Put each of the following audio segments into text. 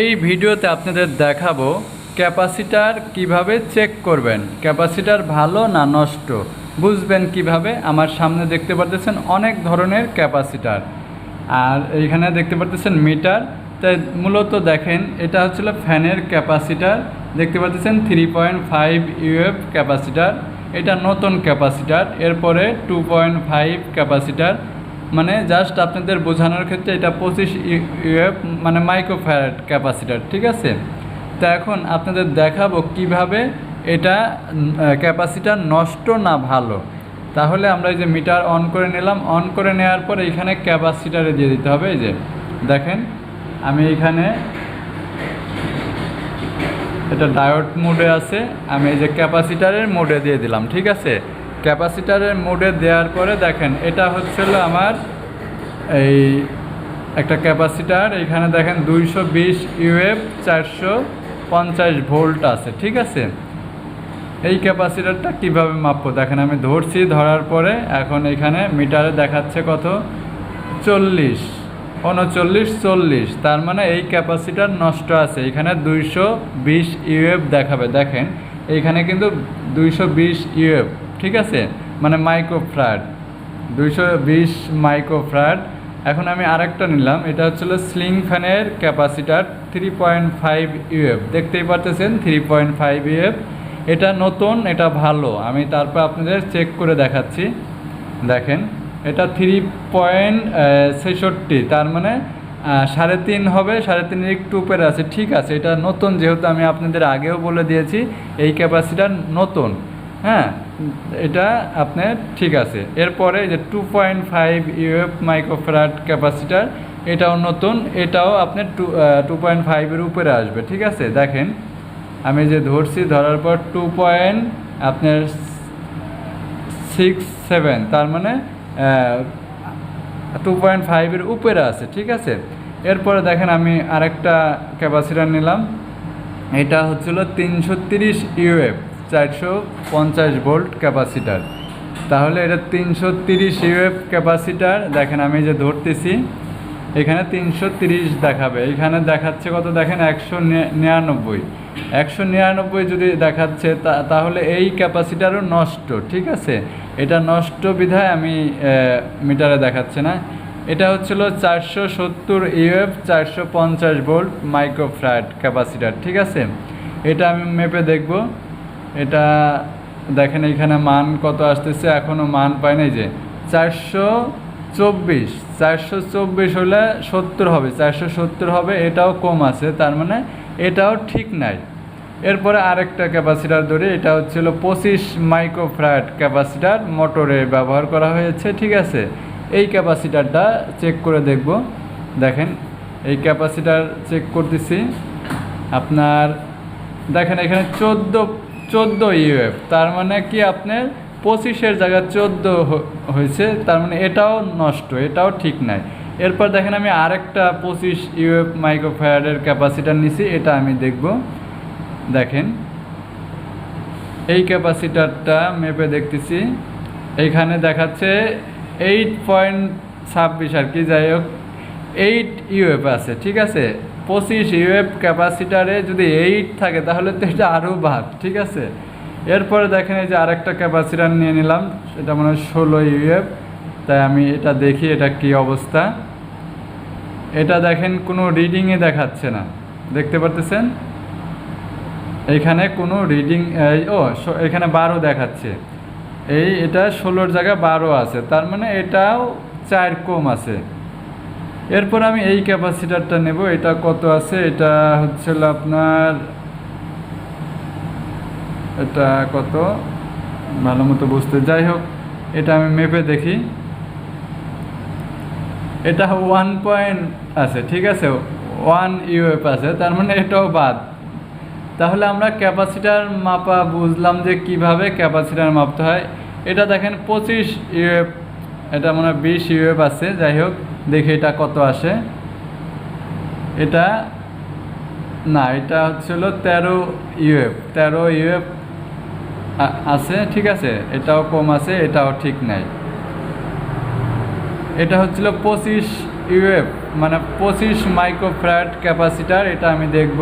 এই ভিডিওতে আপনাদের দেখাবো ক্যাপাসিটার কীভাবে চেক করবেন। ক্যাপাসিটার ভালো না নষ্ট? বুঝবেন কীভাবে? আমার সামনে দেখতে পারতেছেন অনেক ধরনের ক্যাপাসিটার। আর এইখানে দেখতে পারতেছেন মিটার। তাই মূলত দেখেন, এটা হচ্ছিল ফ্যানের ক্যাপাসিটার। দেখতে পাচ্ছেন three point five UF capacitor. এটা নতুন ক্যাপাসিটার। এরপরে টু পয়েন্ট ফাইভ ক্যাপাসিটার। মানে জাস্ট আপনাদের বোঝানোর ক্ষেত্রে এটা পঁচিশ ইউএফ মানে মাইক্রোফ্যারাড ক্যাপাসিটার ঠিক আছে? তো এখন আপনাদের দেখাবো কীভাবে এটা ক্যাপাসিটার নষ্ট না ভালো। তাহলে আমরা এই যে মিটার অন করে নিলাম অন করে নেওয়ার পর এখানে ক্যাপাসিটারে দিয়ে দিতে হবে, এই যে, দেখেন, আমি এখানে এটা ডায়োড মোডে আছে, আমি এই যে ক্যাপাসিটারের মোডে দিয়ে দিলাম, ঠিক আছে? ক্যাপাসিটারের মোডে দেওয়ার পরে দেখেন, এটা হচ্ছিল আমার এই একটা ক্যাপাসিটার। এখানে দেখেন দুইশো বিশ ইউএফ, চারশো পঞ্চাশ ভোল্ট আছে, ঠিক আছে? এই ক্যাপাসিটারটা কীভাবে মাপবো? দেখেন, আমি ধরছি, ধরার পরে এখন এখানে মিটারে দেখাচ্ছে কত? চল্লিশ, উনচল্লিশ, চল্লিশ। তার মানে এই ক্যাপাসিটার নষ্ট আছে। এখানে দুইশো বিশ ইউএফ দেখাবে। দেখেন এইখানে কিন্তু দুইশো বিশ ইউএফ। ঠিক আছে? মানে মাইক্রোফ্রাড দুইশো বিশ মাইক্রোফ্রাড এখন আমি আরেকটা নিলাম। এটা হচ্ছিল স্লিং ফ্যানের capacitor three point five UF. দেখতেই পারতেছেন, থ্রি পয়েন্ট ফাইভ ইউএফ। এটা নতুন, এটা ভালো। আমি তারপর আপনাদের চেক করে দেখাচ্ছি। দেখেন, এটা থ্রি পয়েন্ট ছেষট্টি। তার মানে সাড়ে তিন হবে, সাড়ে তিনের একটু উপরে আছে। ঠিক আছে, এটা নতুন যেহেতু আমি আপনাদের আগেও বলে দিয়েছি, এই ক্যাপাসিটার নতুন। হ্যাঁ? এটা আপনার ঠিক আছে। এরপরে যে two point five UF microfarad capacitor এটাও নতুন, এটাও আপনার টু টু পয়েন্ট ফাইভের উপরে আসবে, ঠিক আছে? দেখেন, আমি যে ধরছি, ধরার পর টু পয়েন্ট আপনার সিক্স সেভেন তার মানে টু পয়েন্ট ফাইভের উপরে আছে, ঠিক আছে? এরপরে দেখেন, আমি আরেকটা ক্যাপাসিটার নিলাম। এটা হচ্ছিল তিনশো তিরিশ ইউএফ চারশো পঞ্চাশ ভোল্ট ক্যাপাসিটার। তাহলে এটা তিনশো তিরিশ ইউএফ ক্যাপাসিটার। দেখেন আমি যে ধরতেছি, এখানে তিনশো তিরিশ দেখাবে। এখানে দেখাচ্ছে কত? দেখেন একশো নিরানব্বই। একশো নিরানব্বই যদি দেখাচ্ছে তাহলে এই ক্যাপাসিটারও নষ্ট, ঠিক আছে? এটা নষ্ট বিধায় আমি মিটারে দেখাচ্ছে না। এটা হচ্ছিল চারশো সত্তর ইউএফ, চারশো পঞ্চাশ ভোল্ট মাইক্রোফ্রাট ক্যাপাসিটার, ঠিক আছে? এটা আমি মেপে দেখব। এটা দেখেন এখানে মান কত আসতেছে? এখনও মান পাই নাই যে চারশো চব্বিশ। চারশো চব্বিশ হলে সত্তর হবে। চারশো সত্তর হবে, এটাও কম আছে, তার মানে এটাও ঠিক নাই। এরপরে আরেকটা ক্যাপাসিটার ধরে, এটা হচ্ছিল পঁচিশ মাইক্রোফ্রাট ক্যাপাসিটার, মোটরে ব্যবহার করা হয়েছে, ঠিক আছে? এই ক্যাপাসিটারটা চেক করে দেখব। দেখেন, এই ক্যাপাসিটার চেক করতেছি। আপনার, দেখেন এখানে চোদ্দ চোদ্দ ইউএফ। তার মানে কি আপনার পঁচিশের জায়গায় চোদ্দ হয়েছে, তার মানে এটাও নষ্ট, এটাও ঠিক নাই। এরপর দেখেন আমি আরেকটা পঁচিশ ইউএফ মাইক্রোফায়ারের ক্যাপাসিটার নিছি, এটা আমি দেখব। দেখেন, এই ক্যাপাসিটারটা মেপে দেখতেছি। এইখানে দেখাচ্ছে এইট পয়েন্ট ছাব্বিশ আর কি, যাই হোক, এইট ইউএফ আছে, ঠিক আছে? পঁচিশ ইউএফ ক্যাপাসিটারে যদি এইট থাকে, তাহলে তো এটা আরও ভাগ ঠিক আছে? এরপরে দেখেন এই যে আরেকটা ক্যাপাসিটার নিয়ে নিলাম সেটা মনে ষোলো ইউএফ, তাই আমি এটা দেখি, এটা কি অবস্থা? এটা দেখেন কোনো রিডিংয়ে দেখাচ্ছে না, দেখতে পারতেছেন? এইখানে কোনো রিডিং ও এখানে বারো দেখাচ্ছে। এই, এটা ষোলোর জায়গায় বারো আছে, তার মানে এটাও চার কম আছে। এরপর আমি এই ক্যাপাসিটারটা নেব। এটা কত আছে? এটা হচ্ছিল আপনার, এটা কত? ভালো মতো বুঝতে, যাই হোক, এটা আমি মেপে দেখি। এটা ওয়ান পয়েন্ট আছে, ঠিক আছে ওয়ান ইউএফ আছে, তার মানে এটাও বাদ। তাহলে আমরা ক্যাপাসিটার মাপা বুঝলাম যে কীভাবে ক্যাপাসিটার মাপতে হয়। এটা দেখেন পঁচিশ ইউএফ এটা মনে হয় বিশ ইউএফ আছে, যাই হোক। দেখি এটা কত আসে। এটা, না, এটা হচ্ছিল তেরো ইউএফ তেরো ইউএফ আছে, ঠিক আছে? এটাও কম আছে, এটাও ঠিক নাই। এটা হচ্ছিল পঁচিশ ইউএফ মানে পঁচিশ মাইক্রোফ্যাট ক্যাপাসিটার এটা আমি দেখব।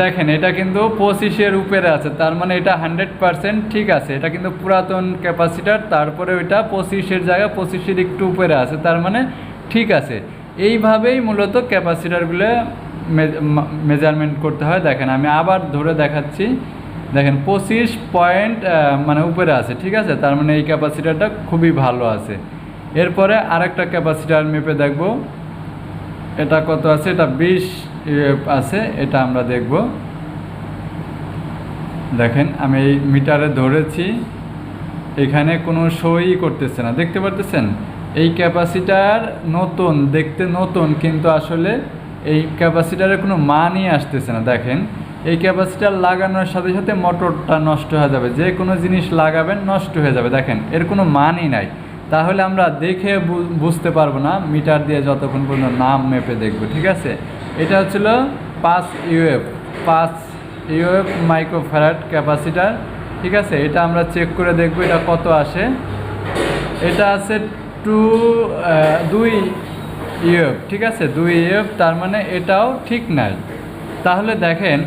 দেখেন, এটা কিন্তু পঁচিশের উপরে আছে, তার মানে এটা হান্ড্রেড পারসেন্ট ঠিক আছে, এটা কিন্তু পুরাতন ক্যাপাসিটার, তারপরে ওইটা পঁচিশের জায়গায় পঁচিশের একটু উপরে আছে, তার মানে ঠিক আছে। এইভাবেই মূলত ক্যাপাসিটারগুলো মেজারমেন্ট করতে হয়। দেখেন, আমি আবার ধরে দেখাচ্ছি। দেখেন, পঁচিশ পয়েন্ট মানে উপরে আছে, ঠিক আছে? তার মানে এই ক্যাপাসিটারটা খুবই ভালো আছে। এরপরে আরেকটা ক্যাপাসিটার মেপে দেখব। এটা কত আছে? এটা বিশ আছে, এটা আমরা দেখব। দেখেন, আমি এই মিটারে ধরেছি, এখানে কোনো সই করতেছে না। দেখতে পারতেছেন? এই ক্যাপাসিটার নতুন, দেখতে নতুন, কিন্তু আসলে এই ক্যাপাসিটারের কোনো মানই আসতেছে না। দেখেন, এই ক্যাপাসিটার লাগানোর সাথে সাথে মোটরটা নষ্ট হয়ে যাবে। যে কোনো জিনিস লাগাবেন, নষ্ট হয়ে যাবে। দেখেন, এর কোনো মানই নাই। তাহলে আমরা দেখে বুঝতে পারব না, মিটার দিয়ে যতক্ষণ পর্যন্ত নাম মেপে দেখব, ঠিক আছে? এটা হচ্ছিল পাঁচ ইউএফ পাঁচ ইউএফ মাইক্রোফ্যারাড ক্যাপাসিটার ঠিক আছে? এটা আমরা চেক করে দেখব এটা কত আসে। এটা আছে টু দুই ইউএফ ঠিক আছে? দুই ইউএফ তার মানে এটাও ঠিক নাই। তাহলে দেখেন,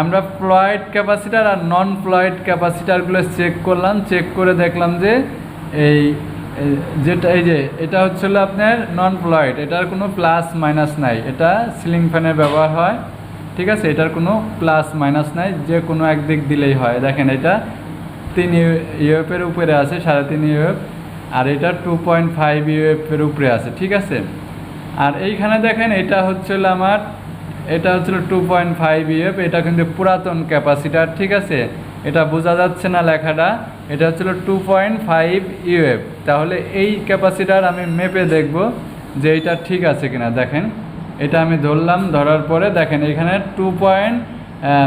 আমরা প্লয়েড ক্যাপাসিটার আর নন প্লয়েড ক্যাপাসিটারগুলো চেক করলাম চেক করে দেখলাম যে এই যেটা এই যে, এটা হচ্ছিল আপনার নন ফ্লয়েড এটার কোনো প্লাস মাইনাস নাই। এটা সিলিং ফ্যানের ব্যবহার হয়, ঠিক আছে? এটার কোনো প্লাস মাইনাস নাই, যে কোনো একদিক দিলেই হয়। দেখেন, এটা তিন ইউএফের উপরে আছে, সাড়ে তিন ইউএফ আর এটা টু পয়েন্ট ফাইভ ইউএফের উপরে আছে, ঠিক আছে? আর এইখানে দেখেন, এটা হচ্ছিল আমার, এটা হচ্ছিল টু পয়েন্ট ফাইভ ইউএফ এটা কিন্তু পুরাতন ক্যাপাসিটার ঠিক আছে? এটা বোঝা যাচ্ছে না লেখাটা, এটা হচ্ছিল টু পয়েন্ট ফাইভ ইউএফ তাহলে এই ক্যাপাসিটার আমি মেপে দেখব যে এটা ঠিক আছে কিনা, দেখেন। এটা আমি ধরলাম, ধরার পরে দেখেন এখানে টু পয়েন্ট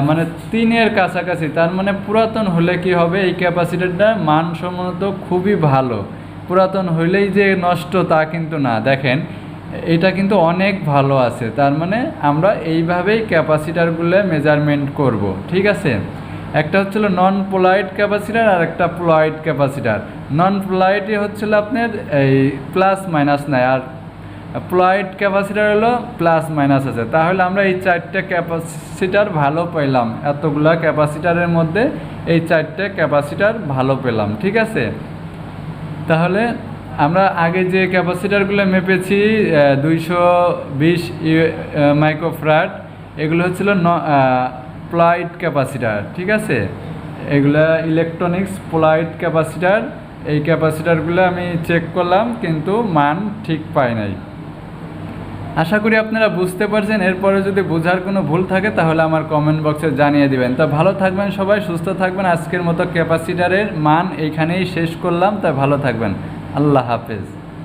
মানে তিনের কাছাকাছি, তার মানে পুরাতন হলে কি হবে? এই ক্যাপাসিটারটা মানসম্মত খুবই ভালো। পুরাতন হইলেই যে নষ্ট তা কিন্তু না, দেখেন। এটা কিন্তু অনেক ভালো আছে, তার মানে আমরা এইভাবেই ক্যাপাসিটারগুলো মেজারমেন্ট করব, ঠিক আছে? একটা হচ্ছিল নন পোলাইট ক্যাপাসিটার আর একটা প্লয়েড ক্যাপাসিটার নন পোলাইটে হচ্ছিল আপনার এই প্লাস মাইনাস নাই, আর প্লয়েড ক্যাপাসিটার হলো প্লাস মাইনাস আছে। তাহলে আমরা এই চারটে ক্যাপাসিটার ভালো পেলাম। এতগুলা ক্যাপাসিটারের মধ্যে এই চারটে ক্যাপাসিটার ভালো পেলাম, ঠিক আছে? তাহলে আমরা আগে যে ক্যাপাসিটারগুলো মেপেছি দুইশো বিশ মাইক্রোফ্রাট এগুলো হচ্ছিল প্লাইট ক্যাপাসিটার, ঠিক আছে? এগুলা ইলেকট্রনিক্স প্লাইট ক্যাপাসিটার, এই ক্যাপাসিটারগুলো আমি চেক করলাম, কিন্তু মান ঠিক পাই নাই। আশা করি আপনারা বুঝতে পারছেন, এরপরে যদি বোঝার কোনো ভুল থাকে, তাহলে আমার কমেন্ট বক্সে জানিয়ে দিবেন। তা ভালো থাকবেন সবাই, সুস্থ থাকবেন, আজকের মতো ক্যাপাসিটারের মান এইখানেই শেষ করলাম তা ভালো থাকবেন। আল্লাহ হাফেজ।